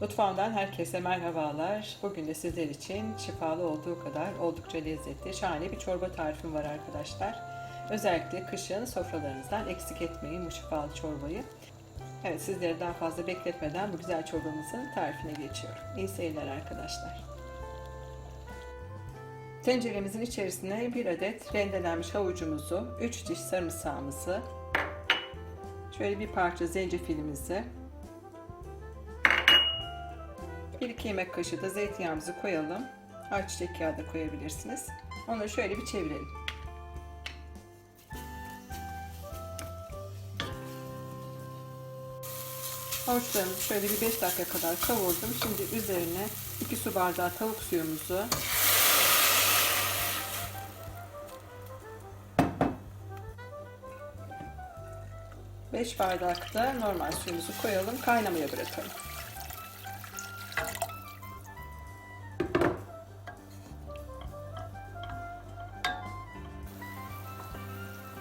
Mutfağımdan herkese merhabalar. Bugün de sizler için şifalı olduğu kadar oldukça lezzetli, şahane bir çorba tarifim var arkadaşlar. Özellikle kışın sofralarınızdan eksik etmeyin bu şifalı çorbayı. Evet sizleri daha fazla bekletmeden bu güzel çorbamızın tarifine geçiyorum. İyi seyirler arkadaşlar. Tenceremizin içerisine bir adet rendelenmiş havucumuzu, 3 diş sarımsağımızı, şöyle bir parça zencefilimizi, 1-2 yemek kaşığı da zeytinyağımızı koyalım. Ayçiçek yağı da koyabilirsiniz. Onu şöyle bir çevirelim. Havuçlarımızı şöyle bir 5 dakika kadar kavurdum. Şimdi üzerine 2 su bardağı tavuk suyumuzu Beş bardak da normal suyumuzu koyalım, kaynamaya bırakalım.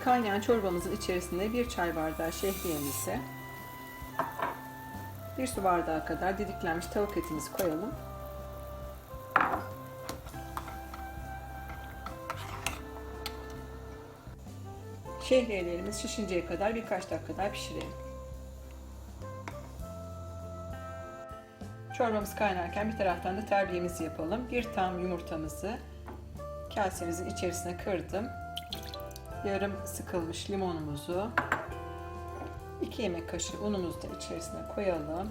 Kaynayan çorbamızın içerisine bir çay bardağı şehriyemizi, bir su bardağı kadar didiklenmiş tavuk etimizi koyalım. Şehriyelerimiz şişinceye kadar birkaç dakika daha pişirelim. Çorbamız kaynarken bir taraftan da terbiyemizi yapalım. Bir tam yumurtamızı kasemizin içerisine kırdım. Yarım sıkılmış limonumuzu 2 yemek kaşığı unumuzu da içerisine koyalım.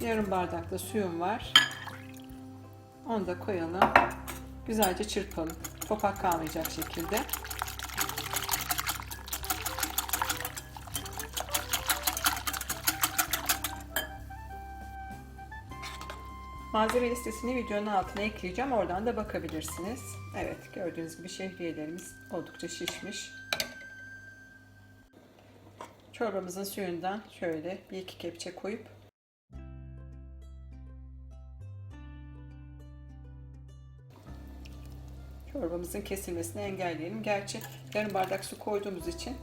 Yarım bardak da suyum var. Onu da koyalım. Güzelce çırpalım. Topak kalmayacak şekilde. Malzeme listesini videonun altına ekleyeceğim. Oradan da bakabilirsiniz. Evet gördüğünüz gibi şehriyelerimiz oldukça şişmiş. Çorbamızın suyundan şöyle bir iki kepçe koyup çorbamızın kesilmesini engelleyelim. Gerçi yarım bardak su koyduğumuz için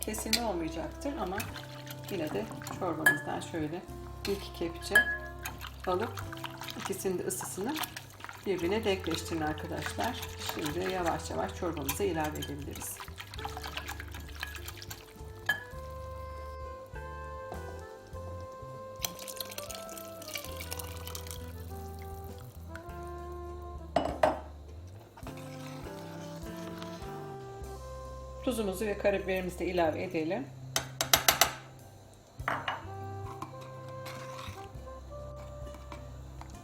kesilme olmayacaktır ama yine de çorbamızdan şöyle bir iki kepçe alıp ikisinin de ısısını birbirine denkleştirin arkadaşlar. Şimdi yavaş yavaş çorbamıza ilave edebiliriz. Tuzumuzu ve karabiberimizi de ilave edelim.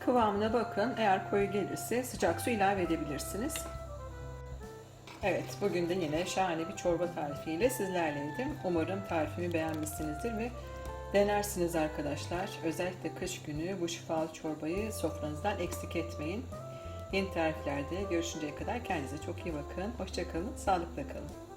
Kıvamına bakın. Eğer koyu gelirse sıcak su ilave edebilirsiniz. Evet, bugün de yine şahane bir çorba tarifiyle sizlerleydim. Umarım tarifimi beğenmişsinizdir ve denersiniz arkadaşlar. Özellikle kış günü bu şifalı çorbayı sofranızdan eksik etmeyin. Yeni tariflerde görüşünceye kadar kendinize çok iyi bakın. Hoşçakalın, sağlıkla kalın.